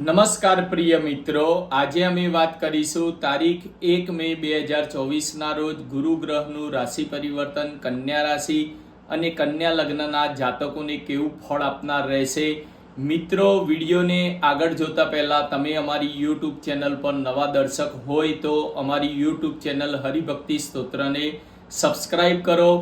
નમસ્કાર પ્રિય મિત્રો. આજે અમે વાત કરીશું તારીખ એક મે બે હજાર ચોવીસના રોજ ગુરુ ગ્રહનું રાશિ પરિવર્તન, કન્યા રાશિ અને કન્યા લગ્નના જાતકોને કેવું ફળ આપનાર રહેશે. મિત્રો, વિડીયોને આગળ જોતા પહેલાં તમે અમારી યુટ્યુબ ચેનલ પર નવા દર્શક હોય તો અમારી યુટ્યુબ ચેનલ હરિભક્તિ સ્તોત્રને સબસ્ક્રાઈબ કરો.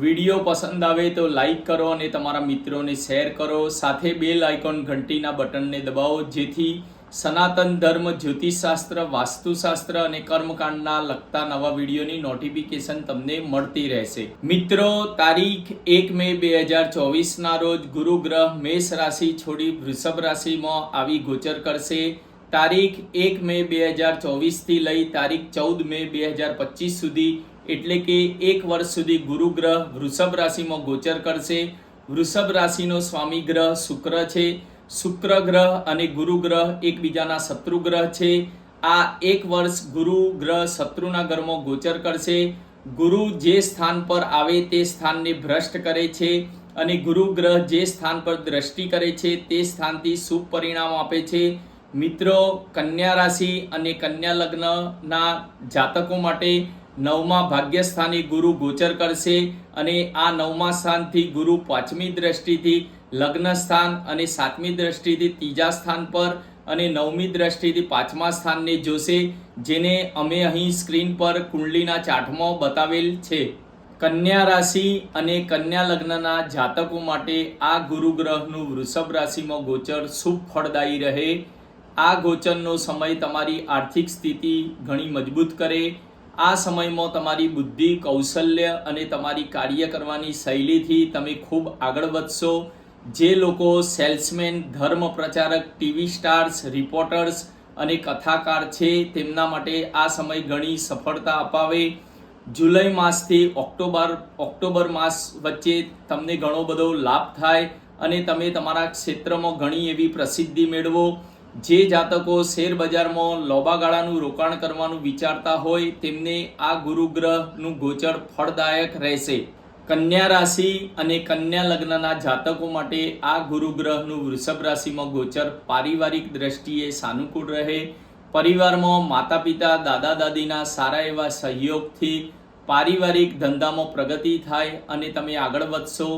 વીડિયો પસંદ આવે તો લાઈક કરો અને તમારા મિત્રોને શેર કરો. સાથે બેલ આઇકોન ઘંટીના બટનને દબાવો, જેથી સનાતન ધર્મ, જ્યોતિષશાસ્ત્ર, વાસ્તુશાસ્ત્ર અને કર્મકાંડના લગતા નવા વિડીયોની નોટિફિકેશન તમને મળતી રહેશે. મિત્રો, તારીખ એક મે બે હજાર ચોવીસના રોજ ગુરુ ગ્રહ મેષ રાશિ છોડી વૃષભ રાશિમાં આવી ગોચર કરશે. તારીખ એક મે બે હજાર ચોવીસથી લઈ તારીખ ચૌદ મે બે હજાર પચીસ સુધી એટલે કે એક વર્ષ સુધી ગુરુ ગ્રહ વૃષભ રાશિમાં ગોચર કરશે. વૃષભ રાશિનો સ્વામી ગ્રહ શુક્ર છે. શુક્ર ગ્રહ અને ગુરુ ગ્રહ એકબીજાના શત્રુ ગ્રહ છે. આ એક વર્ષ ગુરુ ગ્રહ શત્રુના ઘરમાં ગોચર કરશે. ગુરુ જે સ્થાન પર આવે તે સ્થાનને ભ્રષ્ટ કરે છે અને ગુરુ ગ્રહ જે સ્થાન પર દ્રષ્ટિ કરે છે તે સ્થાનથી શુભ પરિણામ આપે છે. મિત્રો, કન્યા રાશિ અને કન્યા લગ્નના જાતકો માટે નવમા ભાગ્યસ્થાને ગુરુ ગોચર કરશે અને આ નવમા સ્થાનથી ગુરુ પાંચમી દ્રષ્ટિથી લગ્ન સ્થાન અને સાતમી દ્રષ્ટિથી ત્રીજા સ્થાન પર અને નવમી દ્રષ્ટિથી પાંચમા સ્થાનને જોશે, જેને અમે અહીં સ્ક્રીન પર કુંડલીના ચાર્ટમાં બતાવેલ છે. કન્યા રાશિ અને કન્યા લગ્નના જાતકો માટે આ ગુરુ ગ્રહનું વૃષભ રાશિમાં ગોચર શુભ ફળદાયી રહે. આ ગોચરનો સમય તમારી આર્થિક સ્થિતિ ઘણી મજબૂત કરે આ સમયમાં તમારી બુદ્ધિ, કૌશલ્ય અને તમારી કાર્ય કરવાની શૈલીથી તમે ખૂબ આગળ વધશો. જે લોકો સેલ્સમેન, ધર્મ પ્રચારક, ટીવી સ્ટાર્સ, રિપોર્ટર્સ અને કથાકાર છે, તેમના માટે આ સમય ઘણી સફળતા અપાવે. જુલાઈ માસથી ઓક્ટોબર ઓક્ટોબર માસ વચ્ચે તમને ઘણો બધો લાભ થાય અને તમે તમારા ક્ષેત્રમાં ઘણી એવી પ્રસિદ્ધિ મેળવો. જે જાતકો શેર બજારમાં લોબા ગાળાનું રોકાણ કરવાનું વિચારતા હોય, તેમને આ ગુરુગ્રહનું ગોચર ફળદાયક રહેશે. કન્યા રાશિ અને કન્યા લગ્નના જાતકો માટે આ ગુરુગ્રહનું વૃષભ રાશિમાં ગોચર પારિવારિક દ્રષ્ટિએ સાનુકૂળ રહે. પરિવારમાં માતા પિતા દાદા દાદીના સારા એવા સહયોગથી પારિવારિક ધંધામાં પ્રગતિ થાય અને તમે આગળ વધશો.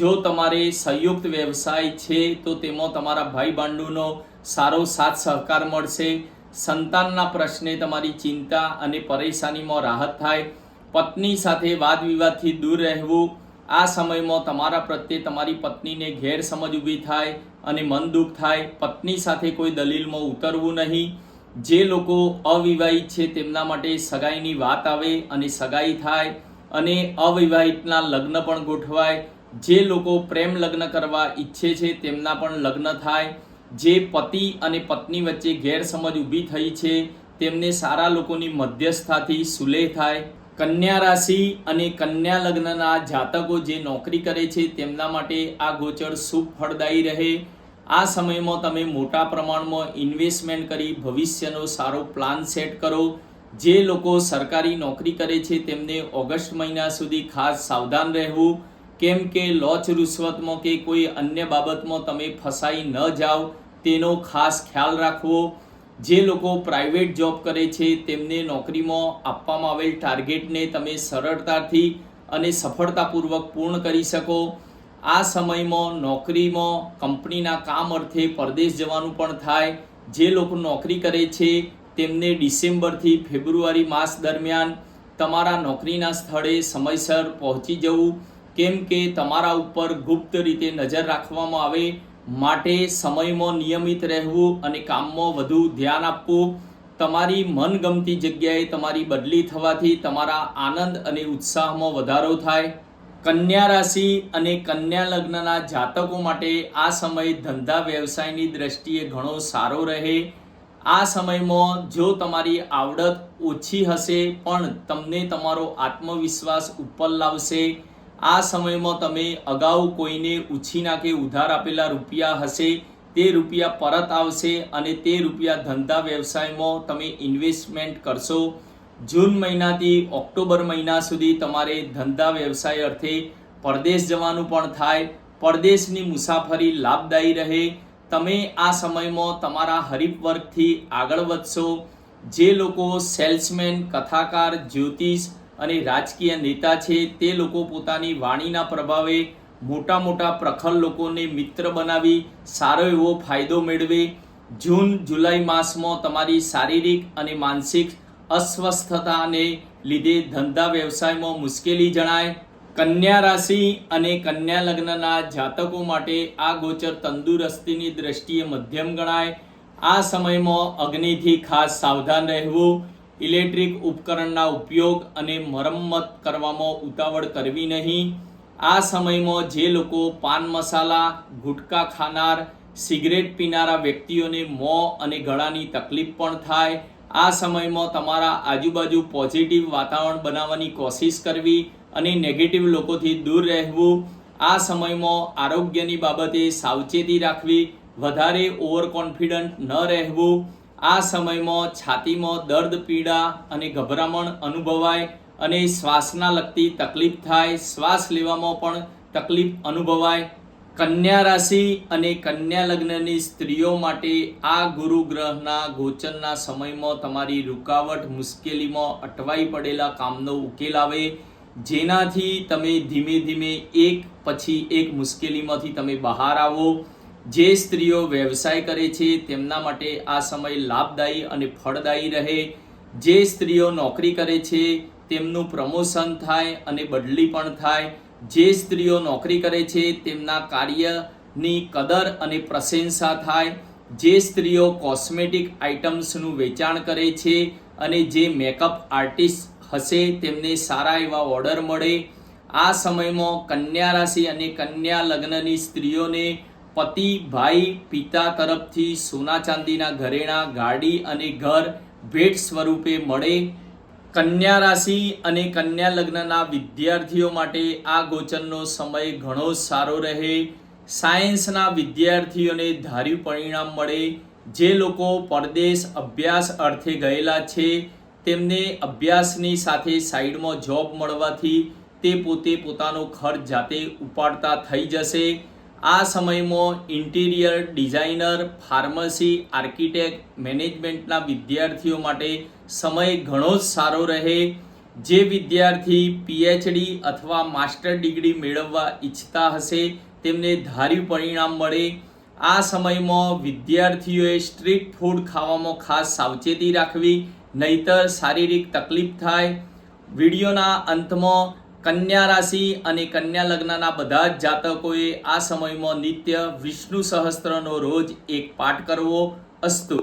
જો તમારે સંયુક્ત વ્યવસાય છે, તો તેમાં તમારા ભાઈ બાંડુનો સારો સાથ સહકાર મળશે. સંતાનના પ્રશ્ને તમારી ચિંતા અને પરેશાનીમાં રાહત થાય. પત્ની સાથે વાદ વિવાદથી દૂર રહેવું. આ સમયમાં તમારા પ્રત્યે તમારી પત્નીને ગેરસમજ ઊભી થાય અને મન દુઃખ થાય. પત્ની સાથે કોઈ દલીલમાં ઉતરવું નહીં. જે લોકો અવિવાહિત છે તેમના માટે સગાઈની વાત આવે અને સગાઈ થાય અને અવિવાહિતના લગ્ન પણ ગોઠવાય. જે લોકો પ્રેમ લગ્ન કરવા ઈચ્છે છે તેમના પણ લગ્ન થાય. જે પતિ અને પત્ની વચ્ચે ગેરસમજ ઊભી થઈ છે, તેમને સારા લોકોની મધ્યસ્થાથી સુલેહ થાય. કન્યા રાશિ અને કન્યા લગ્નના જાતકો જે નોકરી કરે છે, તેમના માટે આ ગોચર શુભ ફળદાયી રહે. આ સમયમાં તમે મોટા પ્રમાણમાં ઇન્વેસ્ટમેન્ટ કરી ભવિષ્યનો સારો પ્લાન સેટ કરો. જે લોકો સરકારી નોકરી કરે છે, તેમને ઓગસ્ટ મહિના સુધી ખાસ સાવધાન રહેવું. કેમ કે લોચ રૂશ્વતમાં કે કોઈ અન્ય બાબતમાં તમે ફસાઈ ન જાઓ, તેનો ખાસ ખ્યાલ રાખવો. જે લોકો પ્રાઇવેટ જોબ કરે છે, તેમને નોકરીમાં આપવામાં આવેલ ટાર્ગેટને તમે સરળતાથી અને સફળતાપૂર્વક પૂર્ણ કરી શકો. આ સમયમાં નોકરીમાં કંપનીના કામ અર્થે પરદેશ જવાનું પણ થાય. જે લોકો નોકરી કરે છે, તેમને ડિસેમ્બરથી ફેબ્રુઆરી માસ દરમિયાન તમારા નોકરીના સ્થળે સમયસર પહોંચી જવું. કેમ કે તમારા ઉપર ગુપ્ત રીતે નજર રાખવામાં આવે, માટે સમયમાં નિયમિત રહેવું અને કામમાં વધુ ધ્યાન આપવું, તમારી મનગમતી જગ્યાએ તમારી બદલી થવાથી તમારા આનંદ અને ઉત્સાહમાં વધારો થાય. કન્યા રાશિ અને કન્યા લગ્નના જાતકો માટે આ સમય ધંધા વ્યવસાયની દ્રષ્ટિએ ઘણો સારો રહે. આ સમયમાં જો તમારી આવડત ઓછી હશે, પણ તમને તમારો આત્મવિશ્વાસ ઉપર લાવશે. આ સમયમાં તમે અગાઉ કોઈને ઉછીના કે ઉધાર આપેલા રૂપિયા હશે, તે રૂપિયા પરત આવશે અને તે રૂપિયા ધંધા વ્યવસાયમાં તમે ઇન્વેસ્ટમેન્ટ કરશો. જૂન મહિનાથી ઓક્ટોબર મહિના સુધી તમારે ધંધા વ્યવસાય અર્થે પરદેશ જવાનું પણ થાય. પરદેશની મુસાફરી લાભદાયી રહે. તમે આ સમયમાં તમારા હરીફવર્ગથી આગળ વધશો. જે લોકો સેલ્સમેન, કથાકાર, જ્યોતિષ અને રાજકીય નેતા છે તે લોકો પોતાની વાણીના પ્રભાવે મોટા મોટા પ્રખર લોકોને મિત્ર બનાવી સારો એવો ફાયદો મેળવે. જૂન, જુલાઈ માસમાં તમારી શારીરિક અને માનસિક અસ્વસ્થતાને લીધે ધંધા વ્યવસાયમાં મુશ્કેલી જણાય. કન્યા રાશિ અને કન્યા લગ્નના જાતકો માટે આ ગોચર તંદુરસ્તીની દ્રષ્ટિએ મધ્યમ ગણાય. આ સમયમાં અગ્નિથી ખાસ સાવધાન રહેવું. ઇલેક્ટ્રિક ઉપકરણના ઉપયોગ અને મરમ્મત કરવામાં ઉતાવળ કરવી નહીં. આ સમયમાં જે લોકો પાન મસાલા, ગુટકા ખાનાર, સિગરેટ પીનારા વ્યક્તિઓને મોં અને ગળાની તકલીફ પણ થાય. આ સમયમાં તમારા આજુબાજુ પોઝિટિવ વાતાવરણ બનાવવાની કોશિશ કરવી અને નેગેટિવ લોકોથી દૂર રહેવું. આ સમયમાં આરોગ્યની બાબતે સાવચેતી રાખવી. વધારે ઓવર કોન્ફિડન્ટ ન રહેવું. આ સમયમાં છાતીમાં દર્દ, પીડા અને ગભરામણ અનુભવાય અને શ્વાસના લગતી તકલીફ થાય, શ્વાસ લેવામાં પણ તકલીફ અનુભવાય. કન્યા રાશિ અને કન્યા લગ્નની સ્ત્રીઓ માટે આ ગુરુ ગ્રહના ગોચરના સમયમાં તમારી રૂકાવટ મુશ્કેલીમાં અટવાઈ પડેલા કામનો ઉકેલ આવે. જેનાથી તમે ધીમે ધીમે એક પછી એક મુશ્કેલીમાંથી તમે બહાર આવો. જે સ્ત્રીઓ વ્યવસાય કરે છે, તેમના માટે આ સમય લાભદાયી અને ફળદાયી રહે. જે સ્ત્રીઓ નોકરી કરે છે, તેમનું પ્રમોશન થાય અને બદલી પણ થાય. જે સ્ત્રીઓ નોકરી કરે છે, તેમના કાર્યની કદર અને પ્રશંસા થાય. જે સ્ત્રીઓ કોસ્મેટિક આઇટમ્સનું વેચાણ કરે છે અને જે મેકઅપ આર્ટિસ્ટ હશે, તેમને સારા એવા ઓર્ડર મળે. આ સમયમાં કન્યા રાશિ અને કન્યા લગ્નની સ્ત્રીઓને પતિ, ભાઈ, પિતા તરફથી સોના ચાંદીના ઘરેણા, ગાડી અને ઘર ભેટ સ્વરૂપે મળે. કન્યા રાશિ અને કન્યા લગ્નના વિદ્યાર્થીઓ માટે આ ગોચરનો સમય ઘણો સારો રહે. સાયન્સના વિદ્યાર્થીઓને ધાર્યું પરિણામ મળે. જે લોકો પરદેશ અભ્યાસ અર્થે ગયેલા છે, તેમને અભ્યાસની સાથે સાઈડમાં જોબ મળવાથી તે પોતે પોતાનો ખર્ચ જાતે ઉપાડતા થઈ જશે. આ સમયમાં ઇન્ટિરિયર ડિઝાઇનર, ફાર્મસી, આર્કિટેક્ટ, મેનેજમેન્ટના વિદ્યાર્થીઓ માટે સમય ઘણો જ સારો રહે. જે વિદ્યાર્થી પીએચડી અથવા માસ્ટર ડિગ્રી મેળવવા ઈચ્છતા હશે, તેમને ધાર્યું પરિણામ મળે. આ સમયમાં વિદ્યાર્થીઓએ સ્ટ્રીટ ફૂડ ખાવામાં ખાસ સાવચેતી રાખવી, નહીતર શારીરિક તકલીફ થાય. વિડીયોના અંતમાં કન્યા રાશિ અને કન્યા લગ્નના બધા જ જાતકોએ આ સમયમાં નિત્ય વિષ્ણુ સહસ્ત્રનો રોજ એક પાઠ કરવો અસ્તુ.